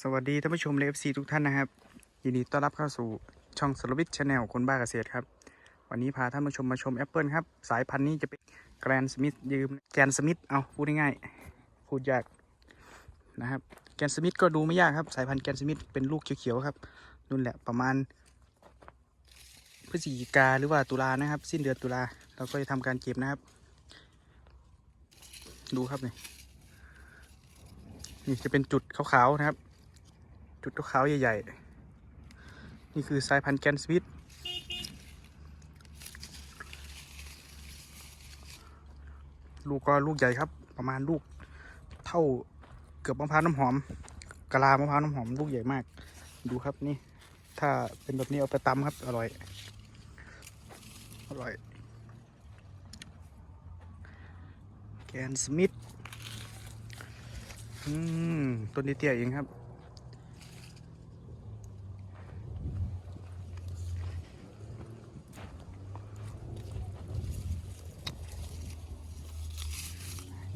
สวัสดีท่านผู้ชมเลฟซีทุกท่านนะครับ ยินดีต้อนรับเข้าสู่ช่องสลวิทชาแนลคนบ้าเกษตรครับ วันนี้พาท่านผู้ชมมาชมแอปเปิลครับ สายพันธุ์นี้จะเป็นแกรนสมิธยืมแกรนสมิธเอาพูดง่ายๆพูดยากนะครับแกรนสมิธก็ดูไม่ยากครับสายพันธุ์แกรนสมิธเป็นลูกเขียวๆครับนู่นแหละประมาณพฤศจิกาหรือว่าตุลานะครับ สิ้นเดือนตุลาเราก็จะทำการเก็บนะครับ ดูครับนี่นี่จะเป็นจุดขาวๆนะครับ จุดขาวใหญ่ๆ นี่คือสายพันธุ์แกนสวิตลูกก็ลูกใหญ่ครับ ประมาณลูกเท่าเกือบมะพร้าวน้ำหอมกะลามะพร้าวน้ำหอมลูกใหญ่มาก ดูครับนี่ ถ้าเป็นแบบนี้เอาไปตำครับ อร่อย อร่อย แกนสมิธอืมต้นนี้เตี้ยเองครับ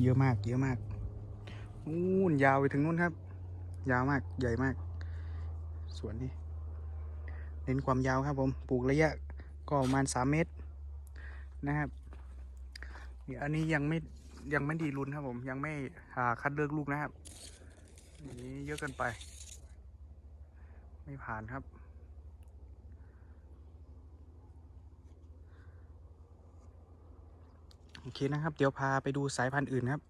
เยอะมาก เยอะมากนู่นยาวไปถึงนู่นครับ ยาวมากใหญ่มาก สวนนี้เน้นความยาวครับ ผมปลูกระยะก็ประมาณสามเมตรนะครับอันนี้ยังไม่ยังไม่ดีรุนครับ ผมยังไม่หาคัดเลือกลูกนะครับนนี้เยอะเกินไป ไม่ผ่านครับ โอเคนะครับ เดี๋ยวพาไปดูสายพันธุ์อื่นครับ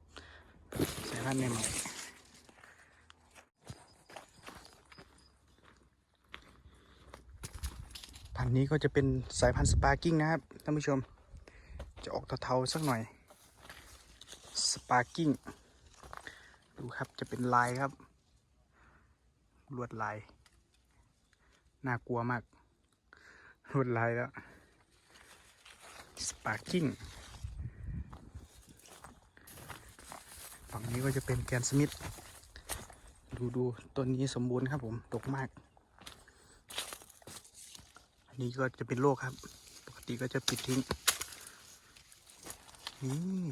สายพันธุ์ใหม่พันธุ์นี้ก็จะเป็นสายพันธุ์สปาร์กิ้งนะครับท่านผู้ชม จะออกเทาๆสักหน่อย สปาร์กิ้ง ดูครับจะเป็นลายครับลวดลาย น่ากลัวมากลวดลายแล้ว สปาร์กิ้ง ฝั่งนี้ก็จะเป็นแกนสมิธดูดูต้นนี้สมบูรณ์ครับผมดกมาก อันนี้ก็จะเป็นโรคครับ ปกติก็จะปิดทิ้ง นี่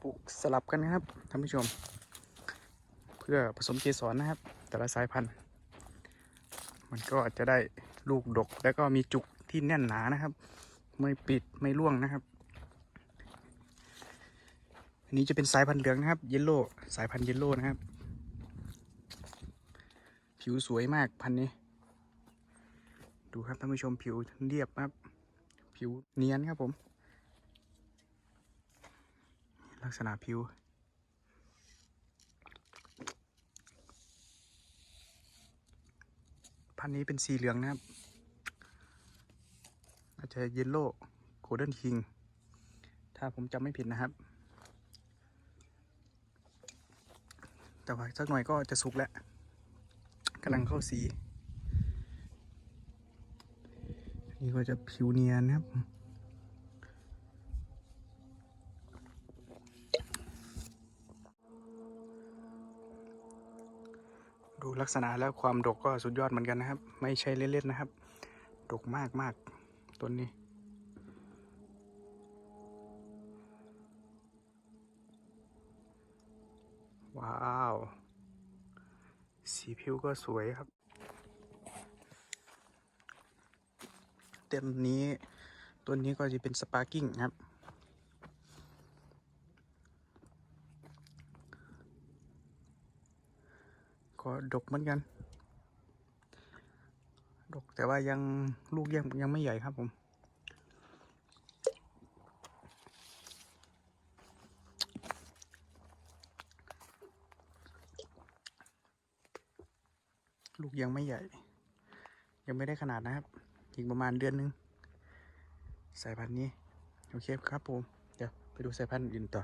ปลูกสลับกันนะครับท่านผู้ชม เพื่อผสมเกสรนะครับ แต่ละสายพันธุ์ มันก็จะได้ลูกดก แล้วก็มีจุกที่แน่นหนานะครับ ไม่ปิดไม่ร่วงนะครับ อันนี้จะเป็นสายพันธุ์เหลืองนะครับ เยลโล่สายพันธุ์เยลโล่นะครับ ผิวสวยมากพันธุ์นี้ ดูครับท่านผู้ชมผิวเรียบครับ ผิวเนียนครับผม ลักษณะผิว พันนี้เป็นสีเหลืองนะครับ อาจจะเยลโล่โกลเด้นคิง ถ้าผมจำไม่ผิดนะครับ แต่ว่าสักหน่อยก็จะสุกแล้วกำลังเข้าสี นี่ก็จะผิวเนียนนะครับ ลักษณะแล้วความดกก็สุดยอดเหมือนกันนะครับ ไม่ใช่เล่นๆนะครับ ดกมากมากๆต้นนี้ ว้าว สีผิวก็สวยครับ เต็มนี้ต้นนี้ก็จะเป็นสปาร์กิ้งครับ ก็ดกเหมือนกัน ดกแต่ว่ายังลูกยังยังไม่ใหญ่ครับผม ลูกยังไม่ใหญ่ ยังไม่ได้ขนาดนะครับ อีกประมาณเดือนนึง สายพันธุ์นี้ โอเคครับผม เดี๋ยวไปดูสายพันธุ์อื่นต่อ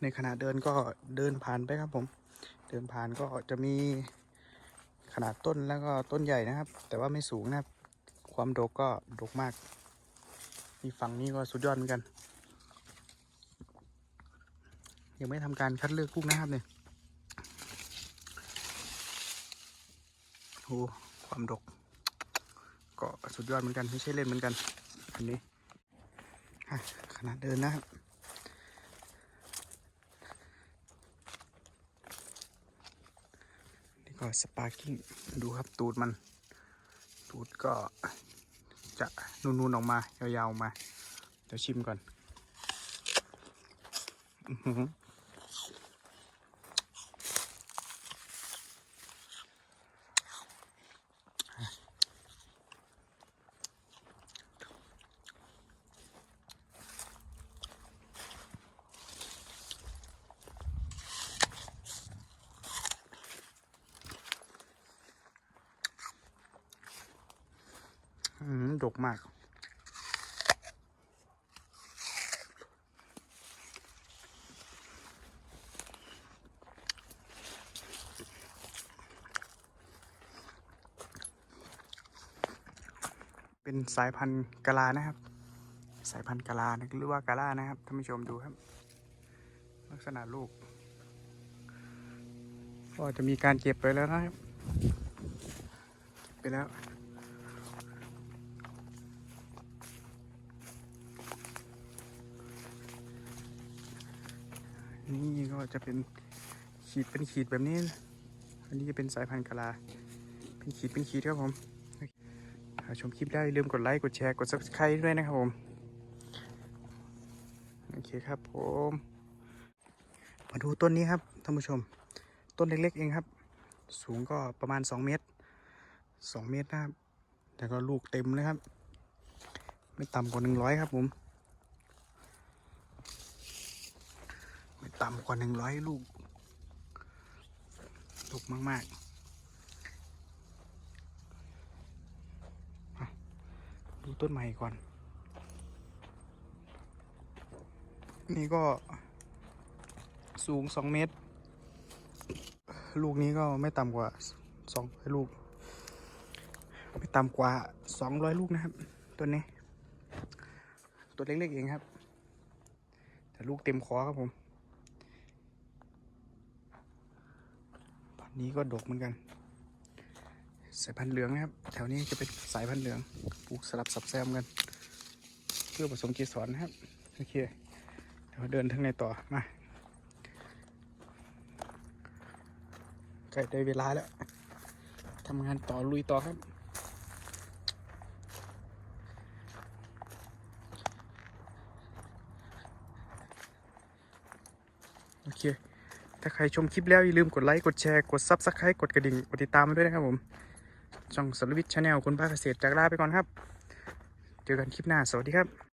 ในขณะเดินก็เดินผ่านไปครับผม เดินผ่านก็จะมีขนาดต้นแล้วก็ต้นใหญ่นะครับ แต่ว่าไม่สูงนะครับ ความดกก็ดกมากมีฝั่งนี้ก็สุดยอดเหมือนกัน ยังไม่ทำการคัดเลือกลูกนะครับเนี่ยโอ้ความดก ก็สุดยอดเหมือนกันไม่ใช่เล่นเหมือนกันอันนี้ขนาดเดินนะครับ นี่ ก็สปาร์กิ้งดูครับตูดมัน ตูดก็จะนูนๆออกมายาวๆมา เดี๋ยวชิมก่อนอื้อหืออื้อหือ ดกมาก เป็นสายพันธุ์กะลานะครับ สายพันธุ์กะลานะหรือว่ากะลานะครับท่านผู้ชมดูครับ ลักษณะลูก ก็จะมีการเก็บไปแล้วนะครับ เก็บไปแล้ว นี่ก็จะเป็นขีดเป็นขีดแบบนี้ อันนี้จะเป็นสายพันธุ์กะลา เป็นขีดเป็นขีดครับผมถ้าชมคลิปได้ลืมกดไลค์ กดแชร์ กด subscribe ด้วยนะครับผม โอเคครับผม มาดูต้นนี้ครับท่านผู้ชม ต้นเล็กๆเองครับ สูงก็ประมาณ 2 เมตร 2 เมตรนะครับ แต่ก็ลูกเต็มเลยครับ ไม่ต่ำกว่า 100 ครับผม ไม่ ต่ำกว่า100ลูก ลูกมาก ๆ ดูต้นใหม่ก่อน นี่ก็สูง2เมตร ลูกนี้ก็ไม่ต่ำกว่า200ลูก ไม่ต่ำกว่า200ลูกนะครับ ตัวนี้ ตัวเล็ก ๆ เองครับแต่ลูกเต็มคอครับผม นี้ก็ดกเหมือนกัน สายพันธุ์เหลืองนะครับ แถวนี้จะเป็นสายพันธุ์เหลือง ปลูกสลับสับแซมกัน เพื่อผสมเกสรนะครับ โอเค เดี๋ยวเดินทางในต่อ มาใกล้ได้เวลาแล้ว ทำงานต่อลุยต่อครับโอเค ถ้าใครชมคลิปแล้วอย่าลืมกดไลค์ กดแชร์ กดซับสไครต์กดกระดิ่ง กดติดตามมาด้วยนะครับผม ช่องสรวิทย์ชาแนลคนภาคเกษตรจากลาไปก่อนครับ เจอกันคลิปหน้า สวัสดีครับ